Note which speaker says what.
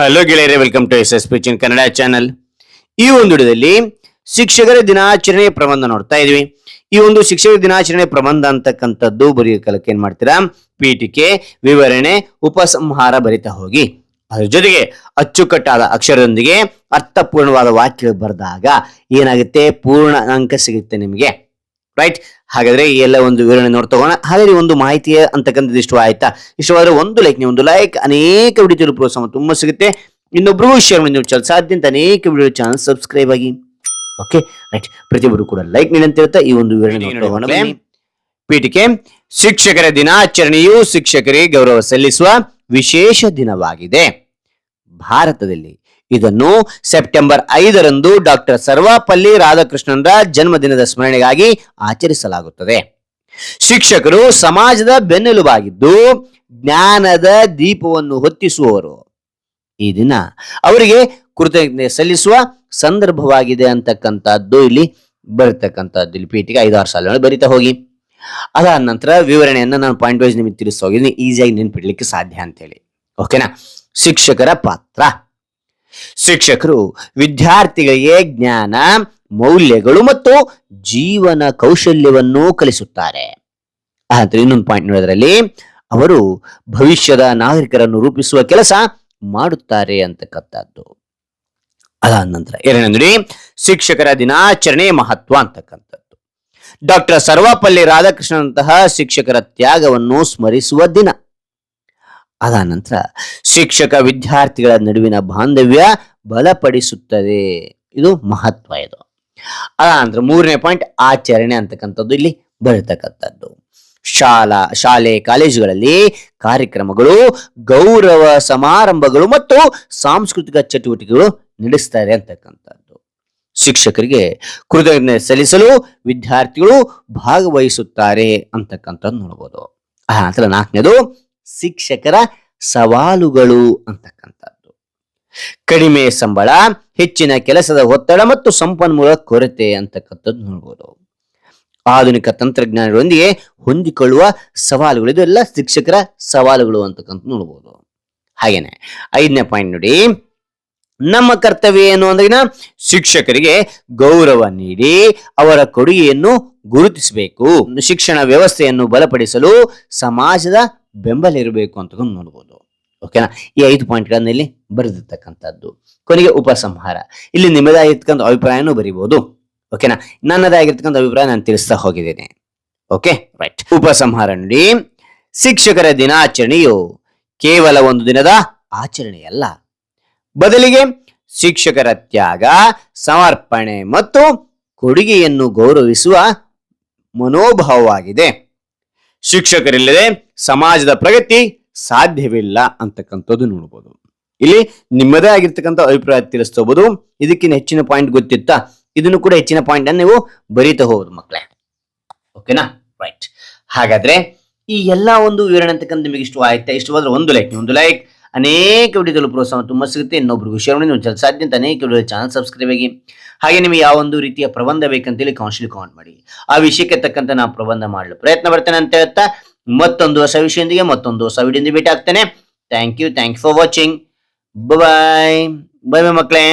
Speaker 1: Hello ಗೆಳೆಯರೆ welcome to S S ಪಿಚಿನ್ Kannada channel ಈ ಒಂದು ಹಿಡಿದಲ್ಲಿ ಶಿಕ್ಷಕರ ದಿನಾಚರಣೆ ಪ್ರಬಂಧ ನೋಡ್ತಾ ಇದೀವಿ. ಈ ಒಂದು ಶಿಕ್ಷಕರ ದಿನಾಚರಣೆ ಪ್ರಬಂಧ ಅಂತಕ್ಕಂಥದ್ದು ಬರೆಯೋ ಕಾಲಕ್ಕೆ ಏನ್ ಮಾಡ್ತೀರಾ? ಪೀಠಿಕೆ, ವಿವರಣೆ, ಉಪಸಂಹಾರ ಬರಿತಾ ಹೋಗಿ. ಅದ್ರ ಜೊತೆಗೆ ಅಚ್ಚುಕಟ್ಟಾದ ಅಕ್ಷರದೊಂದಿಗೆ ಅರ್ಥಪೂರ್ಣವಾದ ವಾಕ್ಯ ಬರೆದಾಗ ಏನಾಗುತ್ತೆ? ಪೂರ್ಣ ಅಂಕ ಸಿಗುತ್ತೆ ನಿಮಗೆ. ರೈಟ್ ಹಾಗಾದ್ರೆ ಈ ಎಲ್ಲ ಒಂದು ವಿವರಣೆ ನೋಡ್ತಾ ಹೋಗೋಣ. ಹಾಗಾದ್ರೆ ಒಂದು ಮಾಹಿತಿ ಅಂತಕ್ಕಂಥದ್ದು ಇಷ್ಟ ಆಯ್ತಾ? ಇಷ್ಟವಾದ್ರೆ ಒಂದು ಲೈಕ್ ನೀವು ಒಂದು ಲೈಕ್ ಅನೇಕ ವಿಡಿಯೋ ಪ್ರೋತ್ಸಾಹ ತುಂಬಾ ಸಿಗುತ್ತೆ. ಇನ್ನೊಬ್ರಿಗೂ ಶೇರ್ ಮಾಡಿ ನೀವು ಚಲ ಸಾಧ್ಯ ಅಂತ ಅನೇಕ ವಿಡಿಯೋ ಚಾನಲ್ ಸಬ್ಸ್ಕ್ರೈಬ್ ಆಗಿ. ಓಕೆ ರೈಟ್ ಪ್ರತಿಯೊಬ್ಬರು ಕೂಡ ಲೈಕ್ ನೀಡಿ ಅಂತ ಹೇಳ್ತಾ ಈ ಒಂದು ವಿವರಣೆ ಬನ್ನಿ. ಪೀಠಿಕೆ ಶಿಕ್ಷಕರ ದಿನಾಚರಣೆಯು ಶಿಕ್ಷಕರಿಗೆ ಗೌರವ ಸಲ್ಲಿಸುವ ವಿಶೇಷ ದಿನವಾಗಿದೆ. ಭಾರತದಲ್ಲಿ ಇದನ್ನು ಸೆಪ್ಟೆಂಬರ್ ಐದರಂದು ಡಾಕ್ಟರ್ ಸರ್ವಪಲ್ಲಿ ರಾಧಾಕೃಷ್ಣನ್ರ ಜನ್ಮದಿನದ ಸ್ಮರಣೆಗಾಗಿ ಆಚರಿಸಲಾಗುತ್ತದೆ. ಶಿಕ್ಷಕರು ಸಮಾಜದ ಬೆನ್ನೆಲುಬಾಗಿದ್ದು ಜ್ಞಾನದ ದೀಪವನ್ನು ಹೊತ್ತಿಸುವವರು. ಈ ದಿನ ಅವರಿಗೆ ಕೃತಜ್ಞತೆ ಸಲ್ಲಿಸುವ ಸಂದರ್ಭವಾಗಿದೆ ಅಂತಕ್ಕಂಥದ್ದು ಇಲ್ಲಿ ಬರತಕ್ಕಂಥದ್ದು. ಇಲ್ಲಿ ಪೀಠಿಗೆ ಐದಾರು ಸಾಲಗಳು ಬರಿತಾ ಹೋಗಿ. ಅದಾದ ನಂತರ ವಿವರಣೆಯನ್ನ ನಾನು ಪಾಯಿಂಟ್ ವೈಸ್ ನಿಮಗೆ ತಿಳಿಸ್ತಾ ಹೋಗಿದ್ದೀನಿ. ಈಸಿಯಾಗಿ ನೆನ್ಪಿಡ್ಲಿಕ್ಕೆ ಸಾಧ್ಯ ಅಂತೇಳಿ. ಓಕೆನಾ ಶಿಕ್ಷಕರ ಪಾತ್ರ. ಶಿಕ್ಷಕರು ವಿದ್ಯಾರ್ಥಿಗಳಿಗೆ ಜ್ಞಾನ, ಮೌಲ್ಯಗಳು ಮತ್ತು ಜೀವನ ಕೌಶಲ್ಯವನ್ನು ಕಲಿಸುತ್ತಾರೆ. ಆದ್ರೆ ಇನ್ನೊಂದು ಪಾಯಿಂಟ್ ನೋಡೋದ್ರಲ್ಲಿ, ಅವರು ಭವಿಷ್ಯದ ನಾಗರಿಕರನ್ನು ರೂಪಿಸುವ ಕೆಲಸ ಮಾಡುತ್ತಾರೆ ಅಂತಕ್ಕಂಥದ್ದು. ಅದಾದ ನಂತರ ಎರಡನೇ ಶಿಕ್ಷಕರ ದಿನಾಚರಣೆ ಮಹತ್ವ ಅಂತಕ್ಕಂಥದ್ದು. ಡಾಕ್ಟರ್ ಸರ್ವಪಲ್ಲಿ ರಾಧಾಕೃಷ್ಣನಂತಹ ಶಿಕ್ಷಕರ ತ್ಯಾಗವನ್ನು ಸ್ಮರಿಸುವ ದಿನ. ಅದಾದ ನಂತರ ಶಿಕ್ಷಕ ವಿದ್ಯಾರ್ಥಿಗಳ ನಡುವಿನ ಬಾಂಧವ್ಯ ಬಲಪಡಿಸುತ್ತದೆ. ಇದು ಮಹತ್ವ ಇದು. ಅದ ನಂತರ ಮೂರನೇ ಪಾಯಿಂಟ್ ಆಚರಣೆ ಅಂತಕ್ಕಂಥದ್ದು ಇಲ್ಲಿ ಬರತಕ್ಕಂಥದ್ದು ಶಾಲಾ, ಶಾಲೆ, ಕಾಲೇಜುಗಳಲ್ಲಿ ಕಾರ್ಯಕ್ರಮಗಳು, ಗೌರವ ಸಮಾರಂಭಗಳು ಮತ್ತು ಸಾಂಸ್ಕೃತಿಕ ಚಟುವಟಿಕೆಗಳು ನಡೆಸ್ತಾರೆ ಅಂತಕ್ಕಂಥದ್ದು. ಶಿಕ್ಷಕರಿಗೆ ಕೃತಜ್ಞತೆ ಸಲ್ಲಿಸಲು ವಿದ್ಯಾರ್ಥಿಗಳು ಭಾಗವಹಿಸುತ್ತಾರೆ ಅಂತಕ್ಕಂಥದ್ದು ನೋಡ್ಬೋದು. ಆ ನಂತರ ನಾಲ್ಕನೇದು ಶಿಕ್ಷಕರ ಸವಾಲುಗಳು ಅಂತಕ್ಕಂಥದ್ದು. ಕಡಿಮೆ ಸಂಬಳ, ಹೆಚ್ಚಿನ ಕೆಲಸದ ಒತ್ತಡ ಮತ್ತು ಸಂಪನ್ಮೂಲ ಕೊರತೆ ಅಂತಕ್ಕಂಥದ್ದು ನೋಡ್ಬೋದು. ಆಧುನಿಕ ತಂತ್ರಜ್ಞಾನಗಳೊಂದಿಗೆ ಹೊಂದಿಕೊಳ್ಳುವ ಸವಾಲುಗಳು ಇದೆಲ್ಲ ಶಿಕ್ಷಕರ ಸವಾಲುಗಳು ಅಂತಕ್ಕಂಥ ನೋಡ್ಬೋದು. ಹಾಗೇನೆ, ಐದನೇ ಪಾಯಿಂಟ್ ನೋಡಿ. ನಮ್ಮ ಕರ್ತವ್ಯ ಏನು ಅಂದ್ರೆ ಶಿಕ್ಷಕರಿಗೆ ಗೌರವ ನೀಡಿ ಅವರ ಕೊಡುಗೆಯನ್ನು ಗುರುತಿಸಬೇಕು. ಶಿಕ್ಷಣ ವ್ಯವಸ್ಥೆಯನ್ನು ಬಲಪಡಿಸಲು ಸಮಾಜದ ಬೆಂಬಲ ಇರಬೇಕು ಅಂತ ನೋಡ್ಬೋದು. ಓಕೆನಾ ಈ ಐದು ಪಾಯಿಂಟ್ಗಳನ್ನ ಇಲ್ಲಿ ಬರೆದಿರ್ತಕ್ಕಂಥದ್ದು. ಕೊನೆಗೆ ಉಪಸಂಹಾರ. ಇಲ್ಲಿ ನಿಮ್ಮದಾಗಿರ್ತಕ್ಕಂಥ ಅಭಿಪ್ರಾಯನೂ ಬರಿಬಹುದು ಓಕೆನಾ ನನ್ನದಾಗಿರ್ತಕ್ಕಂಥ ಅಭಿಪ್ರಾಯ ನಾನು ತಿಳಿಸ್ತಾ ಹೋಗಿದ್ದೇನೆ. ಓಕೆ ರೈಟ್ ಉಪಸಂಹಾರ ನೋಡಿ. ಶಿಕ್ಷಕರ ದಿನಾಚರಣೆಯು ಕೇವಲ ಒಂದು ದಿನದ ಆಚರಣೆಯಲ್ಲ. ಬದಲಿಗೆ ಶಿಕ್ಷಕರ ತ್ಯಾಗ, ಸಮರ್ಪಣೆ ಮತ್ತು ಕೊಡುಗೆಯನ್ನು ಗೌರವಿಸುವ ಮನೋಭಾವವಾಗಿದೆ. ಶಿಕ್ಷಕರಿಲ್ಲದೆ ಸಮಾಜದ ಪ್ರಗತಿ ಸಾಧ್ಯವಿಲ್ಲ ಅಂತಕ್ಕಂಥದ್ದು ನೋಡ್ಬೋದು. ಇಲ್ಲಿ ನಿಮ್ಮದೇ ಆಗಿರ್ತಕ್ಕಂಥ ಅಭಿಪ್ರಾಯ ತಿಳಿಸ್ಕೋಬಹುದು ಇದಕ್ಕಿಂತ ಹೆಚ್ಚಿನ ಪಾಯಿಂಟ್ ಗೊತ್ತಿತ್ತಾ? ಇದನ್ನು ಕೂಡ ಹೆಚ್ಚಿನ ಪಾಯಿಂಟ್ ಅನ್ನು ನೀವು ಬರೀತಾ ಹೋಗೋದು ಮಕ್ಕಳೇ ಓಕೆನಾ ರೈಟ್ ಹಾಗಾದ್ರೆ ಈ ಎಲ್ಲಾ ಒಂದು ವಿವರಣೆ ಅಂತಕ್ಕಂಥ ನಿಮಗೆ ಇಷ್ಟ ಆಯ್ತಾ ಇಷ್ಟವಾದ್ರೆ ಒಂದು ಲೈಕ್ ಒಂದು ಲೈಕ್ ಅನೇಕ ವಿಡಿಯೋಗಳು ಪ್ರೋತ್ಸಾಹ ತುಂಬ ಸಿಗುತ್ತೆ. ಇನ್ನೊಬ್ರಿಗೂ ಶೇರ್ ಮಾಡಿ ನೀವು ಸಾಧ್ಯ ಅನೇಕ ವಿಡಿಯೋ ಚಾನಲ್ ಸಬ್ಸ್ಕ್ರೈಬ್ ಆಗಿ. ಹಾಗೆ ನಿಮಗೆ ಯಾವ ಒಂದು ರೀತಿಯ ಪ್ರಬಂಧ ಬೇಕಂತೇಳಿ ಕೌನ್ಸಿಲ್ ಕಾಮೆಂಟ್ ಮಾಡಿ. ಆ ವಿಷಯಕ್ಕೆ ತಕ್ಕಂತೆ ನಾವು ಪ್ರಬಂಧ ಮಾಡಲು ಪ್ರಯತ್ನ ಬರ್ತೇನೆ ಅಂತ ಹೇಳ್ತಾ, ಮತ್ತೊಂದು ಹೊಸ ವಿಷಯದೊಂದಿಗೆ ಮತ್ತೊಂದು ಹೊಸ ವಿಡಿಯೋದಿಂದ ಭೇಟಿ ಆಗ್ತೇನೆ. Thank you thank you for watching bye bye bye ಮಕ್ಕಳೇ.